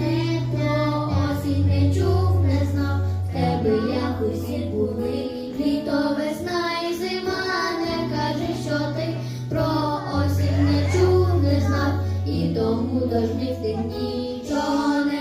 не про осінь не чув, не знав, в тебе як усі були, літо весна і зима, не кажи, що ти про осінь не чув, не знав, і тому дождів ти нічого не.